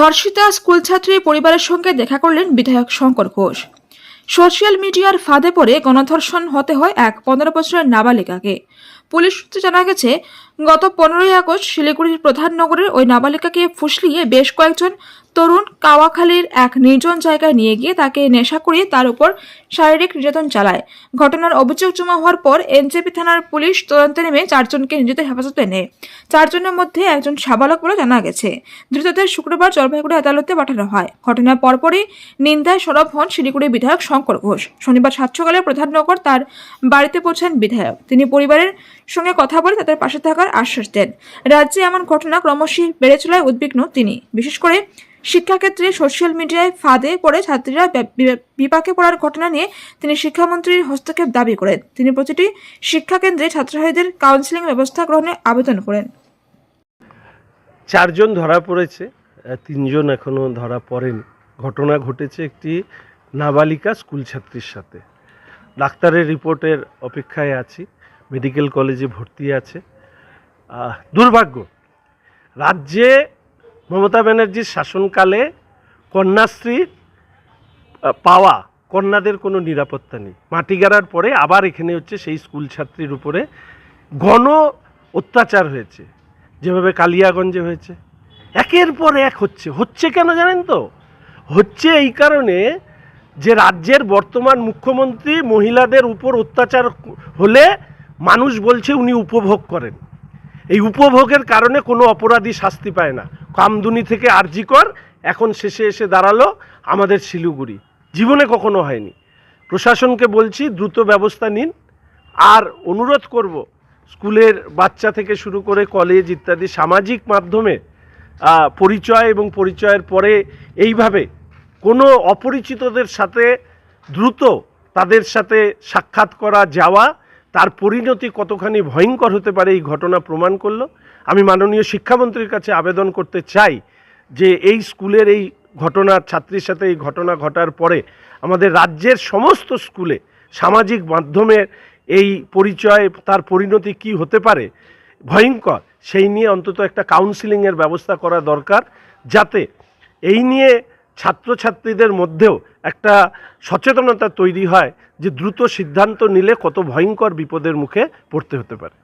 ধর্ষিতা স্কুল ছাত্রী পরিবারের সঙ্গে দেখা করলেন বিধায়ক শঙ্কর ঘোষ। সোশ্যাল মিডিয়ার ফাঁদে পড়ে গণধর্ষণ হতে হয় এক পনেরো বছরের নাবালিকাকে। পুলিশ সূত্রে জানা গেছে গত পনেরোই আগস্ট শিলিগুড়ির প্রধান নগরের ওই নাবালিকাকে ফুসলিয়ে বেশ কয়েকজন তরুণ কাওয়াখালীর এক নির্জন জায়গায় নিয়ে গিয়ে তাকে নেশা করিয়ে তার উপর শারীরিক নির্যাতন চালায়। ঘটনার অভিযোগ জমা হওয়ার পর এনজেপি থানার পুলিশ তদন্তে নেমে চারজনকে নিজেদের হেফাজতে নেয় চারজনের মধ্যে একজন সাবালক বলে জানা গেছে। ধৃতদের শুক্রবার জলপাইগুড়ি আদালতে পাঠানো হয়। ঘটনার পরপরই নিন্দায় সরব হন শিলিগুড়ি বিধায়ক শঙ্কর ঘোষ। শনিবার সাত সকালে প্রধাননগর তার বাড়িতে পৌঁছান বিধায়ক। তিনি পরিবারের সঙ্গে কথা বলে তাদের পাশে থাকার আশ্বাস দেন। রাজ্যে এমন ঘটনা ক্রমশই বেড়ে চলায় উদ্বিগ্ন তিনি। বিশেষ করে শিক্ষাক্ষেত্রে সোশ্যাল মিডিয়ায় ফাঁদে পড়ে ছাত্রীরা বিপাকে পড়ার ঘটনা নিয়ে তিনি শিক্ষামন্ত্রীর হস্তক্ষেপ দাবি করেন। তিনি প্রতিটি শিক্ষাকেন্দ্রে ছাত্রছাত্রীদের কাউন্সিলিং ব্যবস্থা গ্রহণে আবেদন করেন। চারজন ধরা পড়েছে তিনজন এখনও ধরা পড়েনি। ঘটনা ঘটেছে একটি নাবালিকা স্কুল ছাত্রীর সাথে। ডাক্তারের রিপোর্টের অপেক্ষায় আছি, মেডিকেল কলেজে ভর্তি আছে। দুর্ভাগ্য। রাজ্যে মমতা ব্যানার্জির শাসনকালে কন্যাশ্রীর আহ, পাওয়া কন্যাদের কোনো নিরাপত্তা নেই। মাটি গাড়ার পরে আবার এখানে হচ্ছে সেই স্কুল ছাত্রীর উপরে গণ অত্যাচার হয়েছে। যেভাবে কালিয়াগঞ্জে হয়েছে। একের পর এক হচ্ছে। হচ্ছে কেন জানেন তো? হচ্ছে এই কারণে যে রাজ্যের বর্তমান মুখ্যমন্ত্রী মহিলাদের উপর অত্যাচার হলে মানুষ বলছে উনি উপভোগ করেন। এই উপভোগের কারণে কোনো অপরাধী শাস্তি পায় না। কামদুনি থেকে আরজিকর এখন শেষে এসে দাঁড়াল আমাদের শিলিগুড়ি। জীবনে কখনো হয়নি। প্রশাসনকে বলছি, দ্রুত ব্যবস্থা নিন। আর অনুরোধ করব, স্কুলের বাচ্চা থেকে শুরু করে কলেজ ইত্যাদি সামাজিক মাধ্যমে পরিচয় এবং পরিচয়ের পরে এইভাবে কোনো অপরিচিতদের সাথে দ্রুত তাদের সাথে সাক্ষাৎ করা, যাওয়া তার পরিণতি কতখানি ভয়ঙ্কর হতে পারে এই ঘটনা প্রমাণ করল। আমি মাননীয় শিক্ষামন্ত্রীর কাছে আবেদন করতে চাই যে এই স্কুলের এই ঘটনা, ছাত্রীর সাথে এই ঘটনা ঘটার পরে আমাদের রাজ্যের সমস্ত স্কুলে সামাজিক মাধ্যমের এই পরিচয়, তার পরিণতি কি হতে পারে, ভয়ঙ্কর, সেই নিয়ে অন্তত একটা কাউন্সিলিংয়ের ব্যবস্থা করা দরকার, যাতে এই নিয়ে ছাত্রছাত্রীদের মধ্যেও একটা সচেতনতা তৈরি হয় যে দ্রুত সিদ্ধান্ত নিলে কত ভয়ঙ্কর বিপদের মুখে পড়তে হতে পারে।